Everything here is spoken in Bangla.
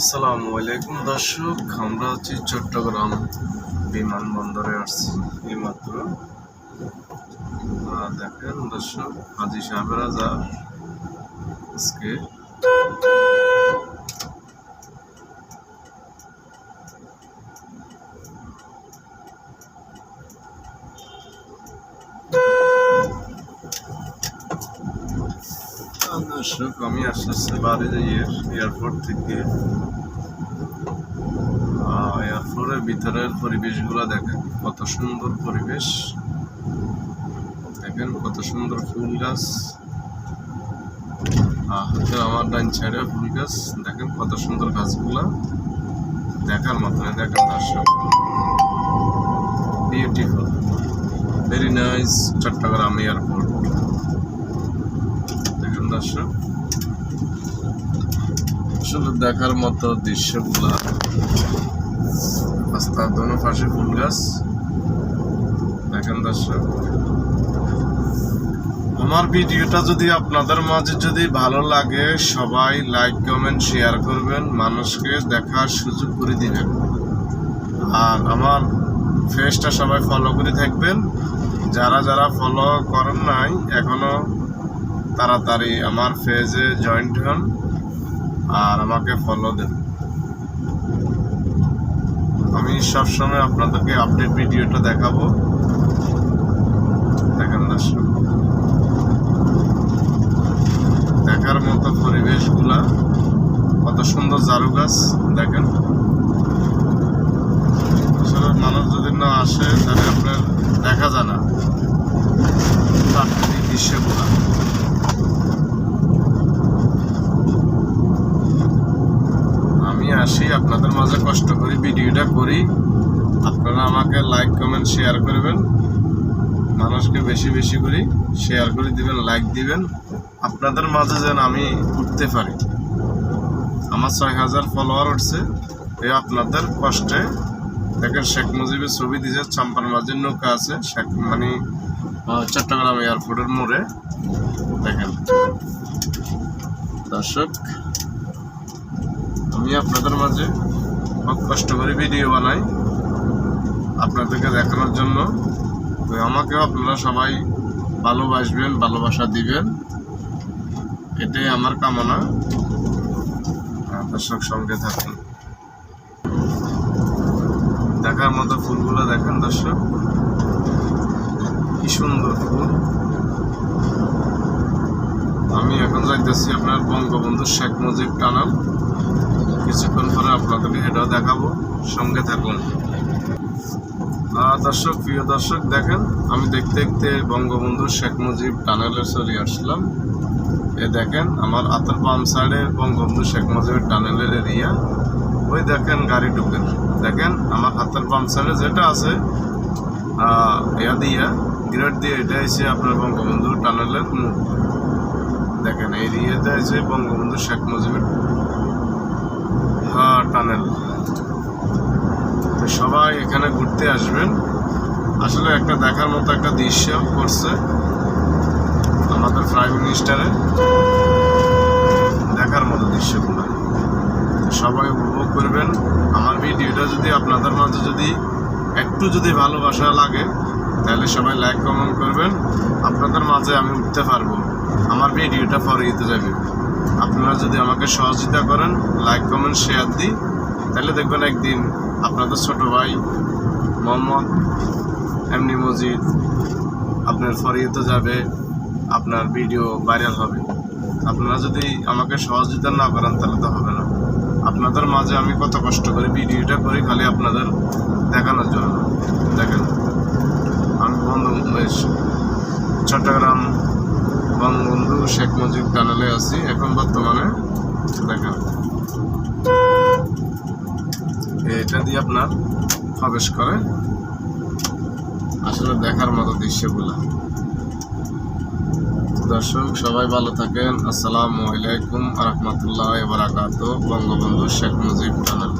আসসালামু আলাইকুম দর্শক, আমরা হচ্ছি চট্টগ্রাম বিমানবন্দরে আসছি এইমাত্র দেখেন দর্শক, হাজি সাহেবেরা যা আজকে দর্শক আমি আসতেছি বাড়ি যাইয়ে এয়ারপোর্ট থেকে। এয়ারপোর্টের ভিতরের পরিবেশগুলো দেখেন, কত সুন্দর পরিবেশ। দেখেন কত সুন্দর ফুল গাছ। আমার ডাইন সাইডে ফুল গাছ, দেখেন কত সুন্দর গাছগুলা। দেখার মতো দেখেন দর্শক। Beautiful very nice Chattogram airport দেখেন দর্শক। আসলে দেখার মতো দৃশ্যগুলা। রাস্তার দোনো পাশে ফুল গাছ। দেখেন দর্শক। আমার ভিডিওটা যদি আপনাদের মাঝে যদি ভালো লাগে, সবাই লাইক কমেন্ট শেয়ার করবেন। মানুষকে দেখার সুযোগ করে দিবেন। আর আমার ফেসটা সবাই ফলো করে থাকবেন। যারা যারা ফলো করেন নাই, এখনও তাড়াতাড়ি আমার ফেজে জয়েন্ট হন। আর আমাকে ফলো দেন। আমি সবসময় আপনাদেরকে আপডেট ভিডিওটা দেখাবো। দেখেন দর্শক দেখার মতো পরিবেশগুলা, কত সুন্দর জারু গাছ, দেখেন। মানুষ যদি না আসে, তাহলে আপনার দেখা যায় না প্রাকৃতিক দৃশ্যগুলা আমি আসি আপনাদের মাঝে কষ্ট করি ভিডিওটা করি। আপনারা আমাকে লাইক কমেন্ট শেয়ার করবেন। মানুষকে বেশি বেশি করে শেয়ার করে দিবেন লাইক দিবেন। আপনাদের মাঝে যেন আমি উঠতে পারি। আমার ছয় হাজার ফলোয়ার উঠছে। এ আপনাদের কষ্টে। দেখেন শেখ মুজিবের ছবি দিয়েছে চাম্পার মাঝের নৌকা আছে, শেখ মানে চট্টগ্রাম এয়ারপোর্টের মোড়ে। দেখেন। দর্শক আমি আপনাদের মাঝে খুব কষ্ট করে ভিডিও বানাই। আপনাদেরকে দেখানোর জন্য। তো আমাকেও আপনারা সবাই ভালোবাসবেন, ভালোবাসা দিবেন। এটাই আমার কামনা। দর্শক সঙ্গে থাকুন। দেখার মতো ফুলগুলো দেখেন দর্শক। কি সুন্দর ফুল। আমি এখন যাইতেছি আপনার বঙ্গবন্ধু শেখ মুজিব টানাল। কিছুক্ষণ পরে আপনাদেরকে এটাও দেখাবো। সঙ্গে থাকুন। দর্শক, প্রিয় দর্শক, দেখেন, আমি দেখতে দেখতে বঙ্গবন্ধু শেখ মুজিব টানেলে চলে আসলাম। এ দেখেন, আমার আতর বাম সাইডে বঙ্গবন্ধু শেখ মুজিবের টানেলের এরিয়া ওই দেখেন, গাড়ি ঢুকে। দেখেন, আমার হাতের বাম সাইডে যেটা আছে ইয়া দিয়া গ্রেড দিয়ে, এটা এসে আপনার বঙ্গবন্ধু টানেলের মুখ। দেখেন, এই এরিয়াতে আছে বঙ্গবন্ধু শেখ মুজিবের টানেল। তো সবাই এখানে ঘুরতে আসবেন। আসলে একটা দেখার মতো একটা দৃশ্য করছে আমাদের প্রাইম মিনিস্টারের দেখার মতো দৃশ্যগুলো। সবাই উপভোগ করবেন। আমার ভিডিওটা যদি আপনাদের মাঝে যদি একটু যদি ভালোবাসা লাগে, তাহলে সবাই লাইক কমেন্ট করবেন। আপনাদের মাঝে আমি উঠতে পারব। আমার ভিডিওটা ফরিয়ে যাবে। আপনারা যদি আমাকে সহযোগিতা করেন লাইক কমেন্ট শেয়ার দিই তাহলে দেখবেন একদিন আপনাদের ছোট ভাই মোহাম্মদ এমনি মজিদ আপনার ফরিয়েতে যাবে, আপনার ভিডিও ভাইরাল হবে। আপনারা যদি আমাকে সহযোগিতা না করেন, তাহলে তো হবে না। আপনাদের মাঝে আমি কত কষ্ট করে ভিডিওটা করি, খালি আপনাদের দেখানোর জন্য। দেখেন, আমি বন্ধু চট্টগ্রাম বঙ্গবন্ধু শেখ মুজিব টানেলে আছি। এখন বর্তমানে দেখেন এটা দিয়ে আপনার প্রবেশ করে। আসলে দেখার মতো দৃশ্যগুলা। দর্শক, সবাই ভালো থাকেন। আসসালামু আলাইকুম রহমতুল্লাহ বারাকাত বঙ্গবন্ধু শেখ মুজিব টানেল